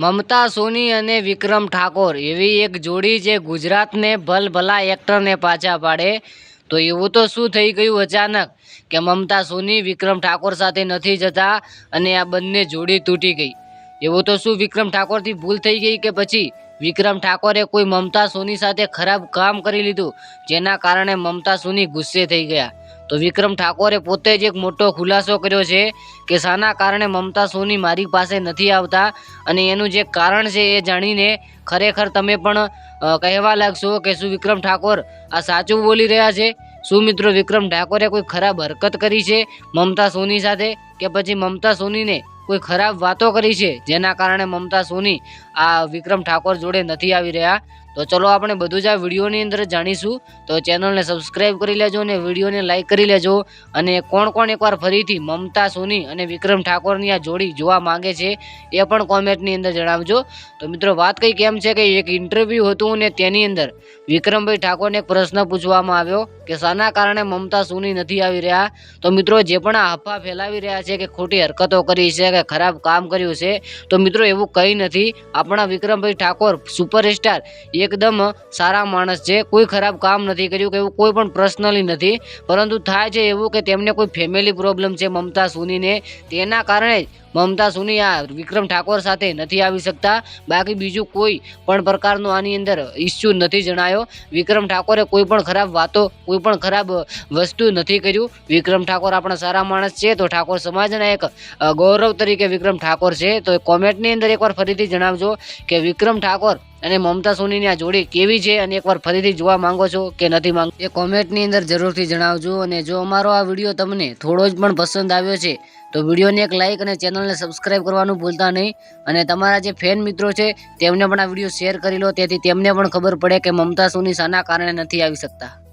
મમતા, સોની અને વિક્રમ ઠાકોર એવી એક જોડી જે ગુજરાતને ભલભલા એક્ટરને પાછા પાડે. તો એવું તો શું થઈ ગયું અચાનક કે મમતા, સોની, વિક્રમ ઠાકોર સાથે નથી જતા અને આ બંને જોડી તૂટી ગઈ? એવું તો શું વિક્રમ ઠાકોરથી ભૂલ થઈ ગઈ કે પછી વિક્રમ ઠાકોરે કોઈ મમતા સોની સાથે ખરાબ કામ કરી લીધું, જેના કારણે મમતા સોની ગુસ્સે થઈ ગયા. તો વિક્રમ ઠાકોરે પોતે જ એક મોટો ખુલાસો કર્યો છે કે શાના કારણે મમતા સોની મારી પાસે નથી આવતા અને એનું જે કારણ છે એ જાણીને ખરેખર તમે પણ કહેવા લાગશો કે શું વિક્રમ ઠાકોર આ સાચું બોલી રહ્યા છે? શું મિત્રો વિક્રમ ઠાકોરે કોઈ ખરાબ હરકત કરી છે મમતા સોની સાથે? કે પછી મમતા સોનીને કોઈ ખરાબ વાતો કરી છે, જેના કારણે મમતા સોની આ વિક્રમ ઠાકોર જોડે નથી આવી રહ્યા. તો ચલો આપણે બધું જ આ વિડીયોની અંદર જાણીશું. તો ચેનલને સબસ્ક્રાઈબ કરી લેજો અને વિડીયોને લાઇક કરી લેજો. અને કોણ કોણ એકવાર ફરીથી મમતા સોની અને વિક્રમ ઠાકોરની આ જોડી જોવા માંગે છે એ પણ કોમેન્ટની અંદર જણાવજો. તો મિત્રો વાત કંઈ કેમ છે કે એક ઇન્ટરવ્યૂ હતું અને તેની અંદર વિક્રમભાઈ ઠાકોરને એક પ્રશ્ન પૂછવામાં આવ્યો કે શાના કારણે મમતા સોની નથી આવી રહ્યા? તો મિત્રો જે પણ આ હફા ફેલાવી રહ્યા છે કે ખોટી હરકતો કરી છે કે ખરાબ કામ કર્યું છે, તો મિત્રો એવું કંઈ નથી. આપણા વિક્રમભાઈ ઠાકોર સુપરસ્ટાર એકદમ સારા માણસ છે. કોઈ ખરાબ કામ નથી કર્યું કે એવું કોઈ પણ પર્સનલી નથી. પરંતુ થાય છે એવું કે તેમને કોઈ ફેમિલી પ્રોબ્લેમ છે મમતા સોનીને. તેના કારણે જ મમતા સુની આ વિક્રમ ઠાકોર સાથે નથી આવી શકતા. બાકી બીજું કોઈ પણ પ્રકારનું આની અંદર ઇસ્યુ નથી જણાયો. વિક્રમ ઠાકોરે કોઈ પણ ખરાબ વાતો, કોઈ પણ ખરાબ વસ્તુ નથી કર્યું. વિક્રમ ઠાકોર આપણા સારા માણસ છે, તો ઠાકોર સમાજના એક ગૌરવ તરીકે વિક્રમ ઠાકોર છે. તો કોમેન્ટની અંદર એકવાર ફરીથી જણાવજો કે વિક્રમ ઠાકોર અને મમતા સોનીની આ જોડી કેવી છે અને એકવાર ફરીથી જોવા માંગો છો કે નથી માંગો એ કોમેન્ટની અંદર જરૂરથી જણાવજો અને જો અમારો આ વીડિયો તમને થોડો જ પણ પસંદ આવ્યો છે તો વિડીયોને એક લાઇક અને ચેનલને સબસ્ક્રાઇબ કરવાનું ભૂલતા નહીં. અને તમારા જે ફેન મિત્રો છે, તેમને પણ આ વીડિયો શેર કરી લો. તેથી તેમને પણ ખબર પડે કે મમતા સોની શાના કારણે નથી આવી શકતા.